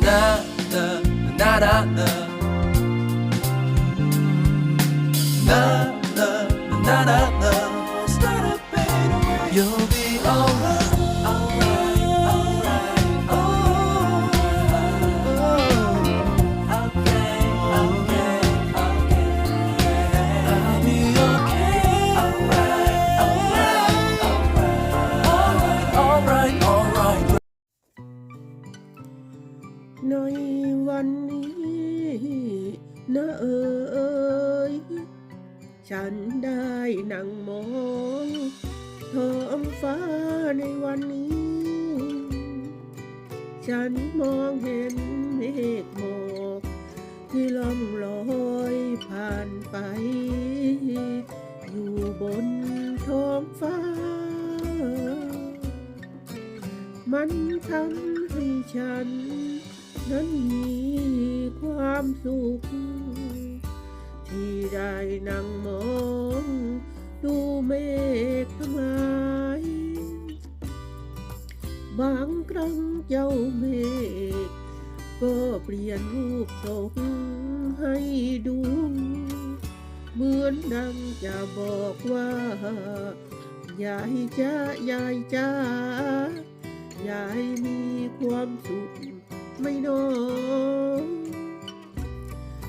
da da da นะเอ๋ยฉันได้นั่งมองท้องฟ้าในวันนี้ ฉันมองเห็นเมฆหมอกที่ล่องลอยผ่านไป อยู่บนท้องฟ้า มันทำให้ฉัน นั้นมีความสุข ที่ได้นั่งมองดูเมฆทั้งหลายบางครั้งเจ้าเมฆก็เปลี่ยนรูปทรงให้ดูเหมือนดังจะบอกว่ายายจ้ายายจ้ายายมีความสุขไม่น้อย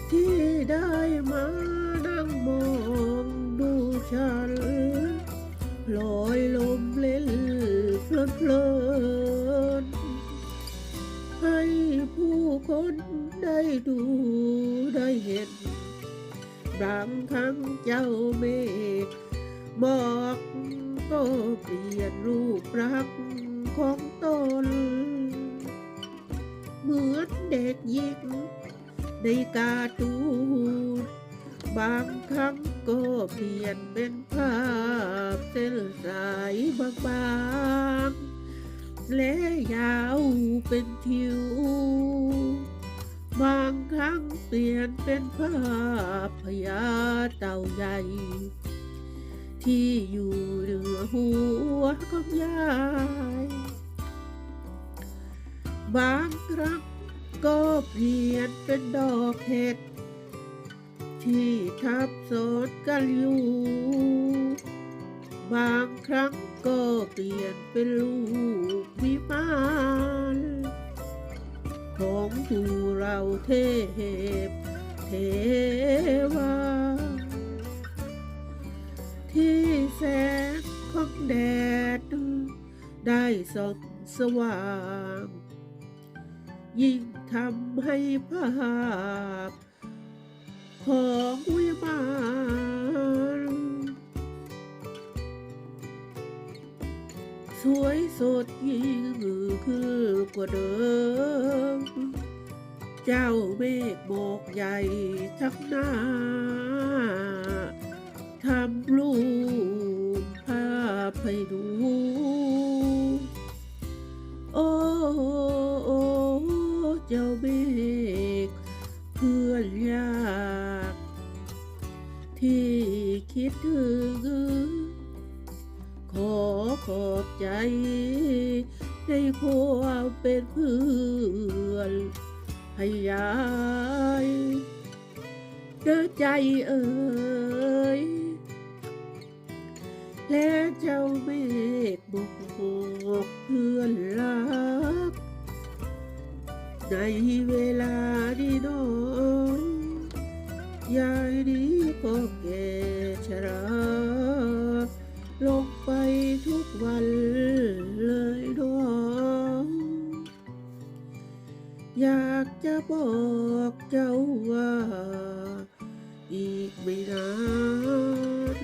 ที่ได้ มานั่งมองดูฉันลอยลมเล่นเพลินเพลินให้ผู้คนได้ดูได้เห็น บางครั้งเจ้าเมฆบอกก็เปลี่ยนรูปรักของตน เหมือนเด็กหญิง ในการตูนบางครั้งก็เปลี่ยนเป็นภาพเส้นสายบางๆและยาวเป็นทิว บางครั้งเปลี่ยนเป็นภาพพญาเต่าใหญ่ ที่อยู่เหนือหัวของยาย บางครั้ง ก็เปลี่ยนเป็นดอกเห็ด ที่ทับซ้อนกันอยู่ บางครั้งก็เปลี่ยนเป็นลูกวิมานของผู้เราเทพเทวา ที่แสงของแดด ได้ส่องสว่าง ยิ่งทำให้ภาพ ของวิมานสวยสดยิ่งคือกว่าเดิม เจ้าเมฆโบกใหญ่ทักหน้าทำรูปภาพให้ดู โอ้ เจ้าเมฆเพื่อนยาก ที่คิดถึง ขอขอบใจ ในความเป็นเพื่อนให้ยายเด้อใจเอ่ยและเจ้าเมฆบอกเพื่อนรัก ในเวลานี้น้องยายนี้ก็แก่ชราลงไปทุกวันเลยน้องอยากจะบอกเจ้าว่า อีกไม่นาน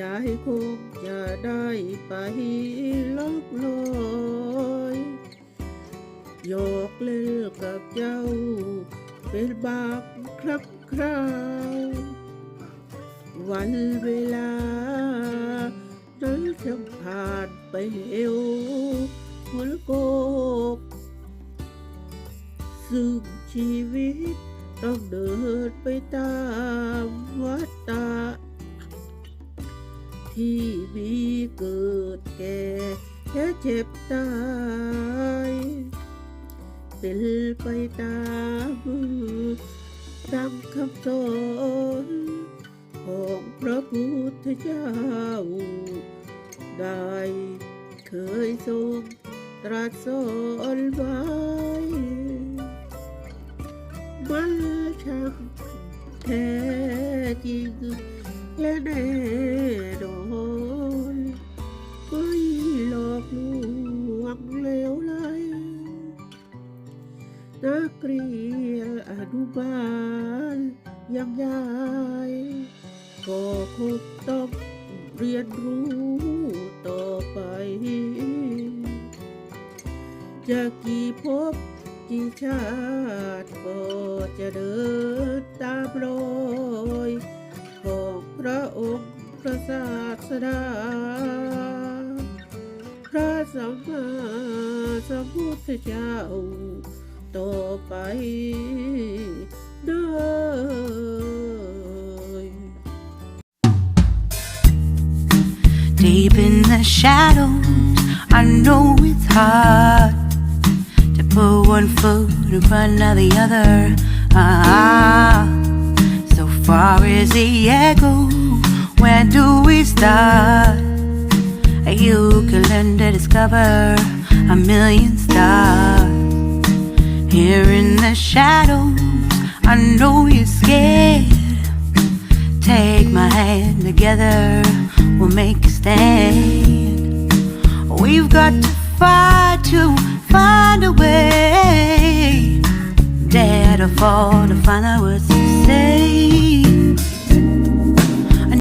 ยายคงจะได้ไปล่องลอ เป็นบางครั้งคราว วันเวลานั้นช่างผ่านไปเร็วหมือนโกกซึ่งชีวิตต้องเดินไปตามวัฏฏะที่มีเกิดแก่แค่เจ็บตาย เป็นไปตามดังคำสอนของพระพุทธเจ้า ได้เคยทรงตรัสสอนไว้มันช่างแท้จริงและแน่นอน บาลอยังยายก็คงต้องเรียนรู้ต่อไป จะกี่ภพกี่ชาติก็จะเดินตามรอยของพระองค์พระศาสดาพระสัมมาสัมพุทธเจ้า ต่อไปเด้อ Deep in the shadows, I know it's hard to put one foot in front of the other. Ah, so far as the echo, where do we start? You can learn to discover a million stars. Here in the shadows, I know you're scared. Take my hand together, we'll make a stand. We've got to fight to find a way. Dare to fall to find out what to say.